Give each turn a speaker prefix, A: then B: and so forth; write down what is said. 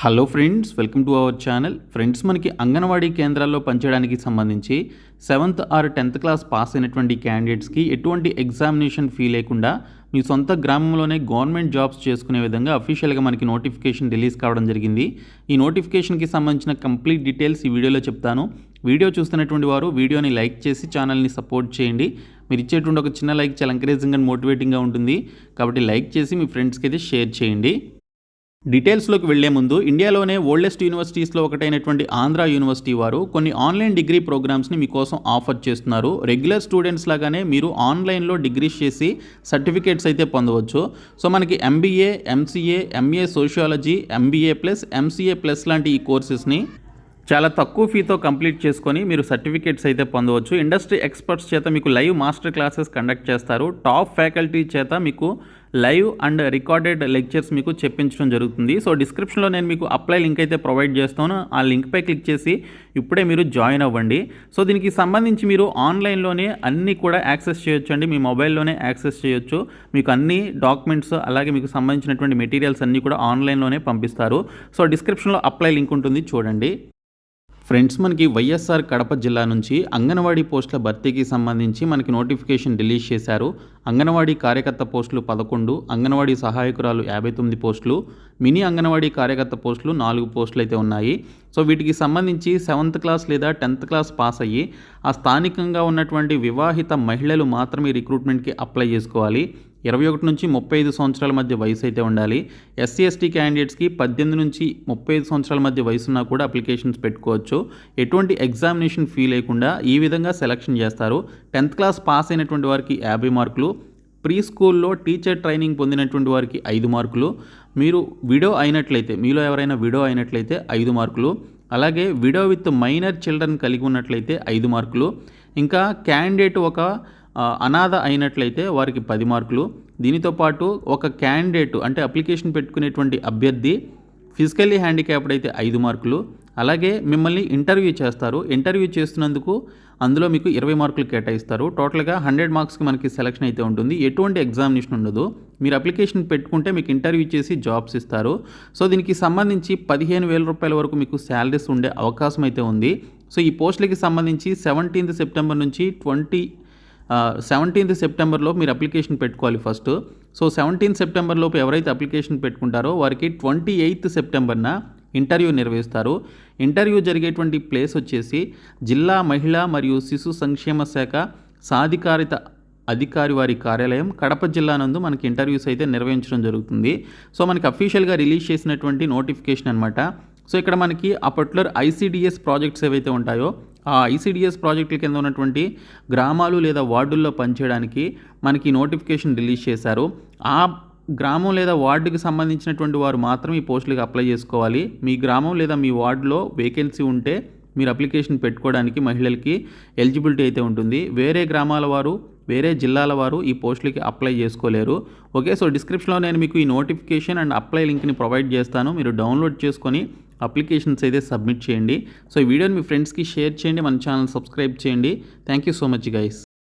A: Hello friends welcome to our channel friends మనకి అంగన్వాడీ కేంద్రాల్లో పనిచేయడానికి సంబంధించి seventh or tenth class pass అయినటువంటి క్యాండిడేట్స్కి ఎటువంటి ఎగ్జామినేషన్ ఫీ లేకుండా మీ సొంత గ్రామంలోనే గవర్నమెంట్ జాబ్స్ చేసుకునే విధంగా అఫీషియల్గా మనకి నోటిఫికేషన్ రిలీజ్ కావడం జరిగింది. ఈ నోటిఫికేషన్కి సంబంధించిన కంప్లీట్ డీటెయిల్స్ ఈ వీడియోలో చెప్తాను. వీడియో చూస్తున్నటువంటి వారు వీడియోని లైక్ చేసి ఛానల్ని సపోర్ట్ చేయండి. మీరు ఇచ్చేటువంటి ఒక చిన్న లైక్ చాలా ఎంకరేజింగ్ అండ్ మోటివేటింగ్గా ఉంటుంది. కాబట్టి లైక్ చేసి మీ ఫ్రెండ్స్కి అయితే షేర్ చేయండి. డీటెయిల్స్లోకి వెళ్ళే ముందు ఇండియాలోనే ఓల్డెస్ట్ యూనివర్సిటీస్లో ఒకటైనటువంటి ఆంధ్ర యూనివర్సిటీ వారు కొన్ని ఆన్లైన్ డిగ్రీ ప్రోగ్రామ్స్ని మీకోసం ఆఫర్ చేస్తున్నారు. రెగ్యులర్ స్టూడెంట్స్ లాగానే మీరు ఆన్లైన్లో డిగ్రీస్ చేసి సర్టిఫికేట్స్ అయితే పొందవచ్చు. సో మనకి MBA MCA MA sociology MBA plus MCA plus లాంటి ఈ కోర్సెస్ని చాలా తక్కువ ఫీతో కంప్లీట్ చేసుకొని మీరు సర్టిఫికేట్స్ అయితే పొందవచ్చు. ఇండస్ట్రీ ఎక్స్పర్ట్స్ చేత మీకు లైవ్ మాస్టర్ క్లాసెస్ కండక్ట్ చేస్తారు. టాప్ ఫ్యాకల్టీ చేత మీకు లైవ్ అండ్ రికార్డెడ్ లెక్చర్స్ మీకు చెప్పించడం జరుగుతుంది. సో డిస్క్రిప్షన్లో నేను మీకు అప్లై లింక్ అయితే ప్రొవైడ్ చేస్తాను. ఆ లింక్పై క్లిక్ చేసి ఇప్పుడే మీరు జాయిన్ అవ్వండి. సో దీనికి సంబంధించి మీరు ఆన్లైన్లోనే అన్నీ కూడా యాక్సెస్ చేయొచ్చు అండి మీ మొబైల్లోనే యాక్సెస్ చేయొచ్చు. మీకు అన్ని డాక్యుమెంట్స్ అలాగే మీకు సంబంధించినటువంటి మెటీరియల్స్ అన్నీ కూడా ఆన్లైన్లోనే పంపిస్తారు. సో డిస్క్రిప్షన్లో అప్లై లింక్ ఉంటుంది. చూడండి. ఫ్రెండ్స్ మనకి వైఎస్ఆర్ కడప జిల్లా నుంచి అంగన్వాడీ పోస్టుల భర్తీకి సంబంధించి మనకి నోటిఫికేషన్ రిలీజ్ చేశారు. అంగన్వాడీ కార్యకర్త పోస్టులు పదకొండు అంగన్వాడీ సహాయకురాలు యాభై తొమ్మిది పోస్టులు మినీ అంగన్వాడీ కార్యకర్త పోస్టులు నాలుగు పోస్టులు అయితే ఉన్నాయి. సో వీటికి సంబంధించి సెవెంత్ క్లాస్ లేదా టెన్త్ క్లాస్ పాస్ అయ్యి ఆ స్థానికంగా ఉన్నటువంటి వివాహిత మహిళలు మాత్రమే రిక్రూట్మెంట్కి అప్లై చేసుకోవాలి. ఇరవై ఒకటి నుంచి ముప్పై ఐదు సంవత్సరాల మధ్య వయసు అయితే ఉండాలి. ఎస్సీ ఎస్టీ క్యాండిడేట్స్కి పద్దెనిమిది నుంచి ముప్పై ఐదు సంవత్సరాల మధ్య వయసున్నా కూడా అప్లికేషన్స్ పెట్టుకోవచ్చు. ఎటువంటి ఎగ్జామినేషన్ ఫీ లేకుండా ఈ విధంగా సెలక్షన్ చేస్తారు. టెన్త్ క్లాస్ పాస్ అయినటువంటి వారికి యాభై మార్కులు ప్రీ స్కూల్లో టీచర్ ట్రైనింగ్ పొందినటువంటి వారికి ఐదు మార్కులు మీరు విడో అయినట్లయితే మీలో ఎవరైనా విడో అయినట్లయితే ఐదు మార్కులు అలాగే విడో విత్ మైనర్ చిల్డ్రన్ కలిగి ఉన్నట్లయితే ఐదు మార్కులు. ఇంకా క్యాండిడేట్ ఒక అనాథ అయినట్లయితే వారికి పది మార్కులు. దీనితో పాటు ఒక క్యాండిడేట్ అంటే అప్లికేషన్ పెట్టుకునేటువంటి అభ్యర్థి ఫిజికల్లీ హ్యాండిక్యాప్డ్ అయితే ఐదు మార్కులు. అలాగే మిమ్మల్ని ఇంటర్వ్యూ చేస్తారు. ఇంటర్వ్యూ చేస్తున్నందుకు అందులో మీకు ఇరవై మార్కులు కేటాయిస్తారు. టోటల్గా హండ్రెడ్ మార్క్స్కి మనకి సెలక్షన్ అయితే ఉంటుంది. ఎటువంటి ఎగ్జామినేషన్ ఉండదు. మీరు అప్లికేషన్ పెట్టుకుంటే మీకు ఇంటర్వ్యూ చేసి జాబ్స్ ఇస్తారు. సో దీనికి సంబంధించి పదిహేను వేల రూపాయల వరకు మీకు శాలరీస్ ఉండే అవకాశం అయితే ఉంది. సో ఈ పోస్టులకి సంబంధించి సెవెంటీన్త్ సెప్టెంబర్ నుంచి ట్వంటీ సెవెంటీన్త్ సెప్టెంబర్లో మీరు అప్లికేషన్ పెట్టుకోవాలి ఫస్ట్ సో సెవెంటీన్త్ సెప్టెంబర్లోపు ఎవరైతే అప్లికేషన్ పెట్టుకుంటారో వారికి ట్వంటీ ఎయిత్ సెప్టెంబర్న ఇంటర్వ్యూ నిర్వహిస్తారు. ఇంటర్వ్యూ జరిగేటువంటి ప్లేస్ వచ్చేసి జిల్లా మహిళా మరియు శిశు సంక్షేమ శాఖ సాధికారిత అధికారి వారి కార్యాలయం కడప జిల్లా నందు మనకి ఇంటర్వ్యూస్ అయితే నిర్వహించడం జరుగుతుంది. సో మనకి అఫీషియల్గా రిలీజ్ చేసినటువంటి నోటిఫికేషన్ అనమాట సో ఇక్కడ మనకి ఆ పర్టికులర్ ఐసీడిఎస్ ప్రాజెక్ట్స్ ఏవైతే ఉంటాయో ఆ ఐసీడిఎస్ ప్రాజెక్టుల కింద ఉన్నటువంటి గ్రామాలు లేదా వార్డుల్లో పనిచేయడానికి మనకి నోటిఫికేషన్ రిలీజ్ చేశారు. ఆ గ్రామం లేదా వార్డుకి సంబంధించినటువంటి వారు మాత్రం ఈ పోస్టులకు అప్లై చేసుకోవాలి. మీ గ్రామం లేదా మీ వార్డులో వేకెన్సీ ఉంటే మీరు అప్లికేషన్ పెట్టుకోవడానికి మహిళలకి ఎలిజిబిలిటీ అయితే ఉంటుంది. వేరే గ్రామాల వారు వేరే జిల్లాల వారు ఈ పోస్టులకి అప్లై చేసుకోలేరు. ఓకే సో డిస్క్రిప్షన్లో నేను మీకు ఈ నోటిఫికేషన్ అండ్ అప్లై లింక్ని ప్రొవైడ్ చేస్తాను. మీరు డౌన్లోడ్ చేసుకొని అప్లికేషన్స్ అయితే సబ్మిట్ చేయండి. సో ఈ వీడియోని మీ ఫ్రెండ్స్కి షేర్ చేయండి. మన ఛానల్ సబ్స్క్రైబ్ చేయండి. Thank you so much guys